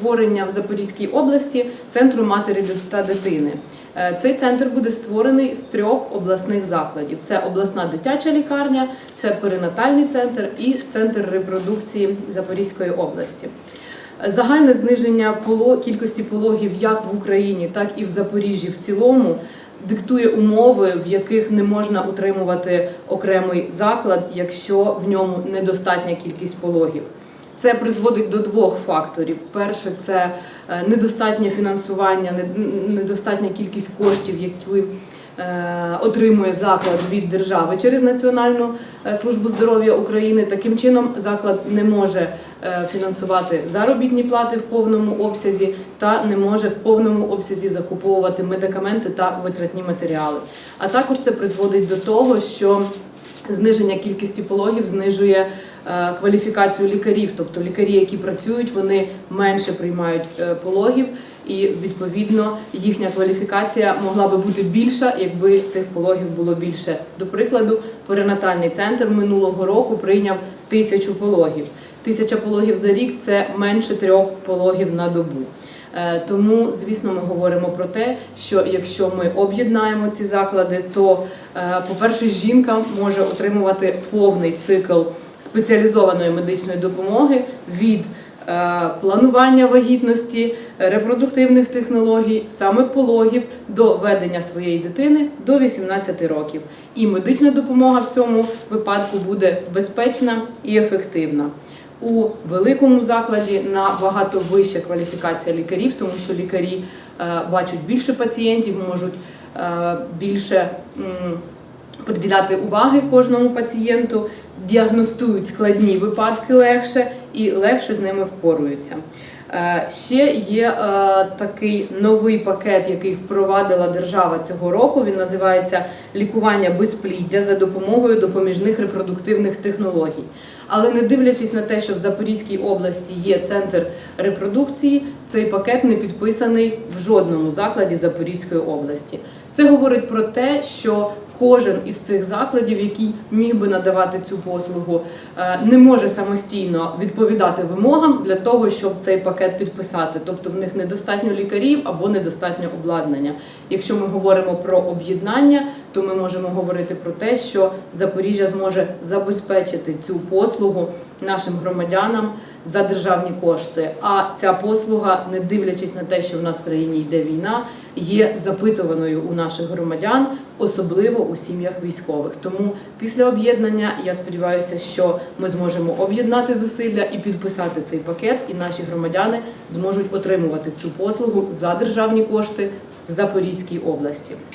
створення в Запорізькій області центру матері та дитини. Е, Цей центр буде створений з трьох обласних закладів: це обласна дитяча лікарня, це перинатальний центр і центр репродукції Запорізької області. Загальне зниження кількості пологів як в Україні, так і в Запоріжжі в цілому диктує умови, в яких не можна утримувати окремий заклад, якщо в ньому недостатня кількість пологів. Це призводить до двох факторів: перше це е, недостатнє фінансування, недостатня кількість коштів, які е, отримує заклад від держави через Національну е, службу здоров'я України. Таким чином, заклад не може фінансувати заробітні плати в повному обсязі та не може в повному обсязі закуповувати медикаменти та витратні матеріали. А також це призводить до того, що зниження кількості пологів знижує кваліфікацію лікарів, тобто лікарі, які працюють, вони менше приймають е, пологів, і відповідно їхня кваліфікація могла би бути більша, якби цих пологів було більше. До прикладу, перинатальний центр минулого року прийняв тисячу пологів. Тисяча пологів за рік це менше трьох пологів на добу. Е, Тому, звісно, ми говоримо про те, що якщо ми об'єднаємо ці заклади, то, е, по-перше, жінка може отримувати повний цикл спеціалізованої медичної допомоги від е, планування вагітності, репродуктивних технологій, саме пологів до ведення своєї дитини до 18 років. І медична допомога в цьому випадку буде безпечна і ефективна. У великому закладі набагато вища кваліфікація лікарів, тому що лікарі е, бачать більше пацієнтів, можуть е, більше приділяти уваги кожному пацієнту, діагностують складні випадки легше і легше з ними впоруються. Е, Ще є е, такий новий пакет, який впровадила держава цього року. Він називається лікування безпліддя за допомогою допоміжних репродуктивних технологій. Але не дивлячись на те, що в Запорізькій області є центр репродукції, цей пакет не підписаний в жодному закладі Запорізької області. Це говорить про те, що кожен із цих закладів, який міг би надавати цю послугу, е, не може самостійно відповідати вимогам для того, щоб цей пакет підписати. Тобто в них недостатньо лікарів або недостатньо обладнання. Якщо ми говоримо про об'єднання, то ми можемо говорити про те, що Запоріжжя зможе забезпечити цю послугу нашим громадянам за державні кошти. А ця послуга, не дивлячись на те, що в нас в країні йде війна, є запитуваною у наших громадян, особливо у сім'ях військових. Тому після об'єднання я сподіваюся, що ми зможемо об'єднати зусилля і підписати цей пакет, і наші громадяни зможуть отримувати цю послугу за державні кошти в Запорізькій області.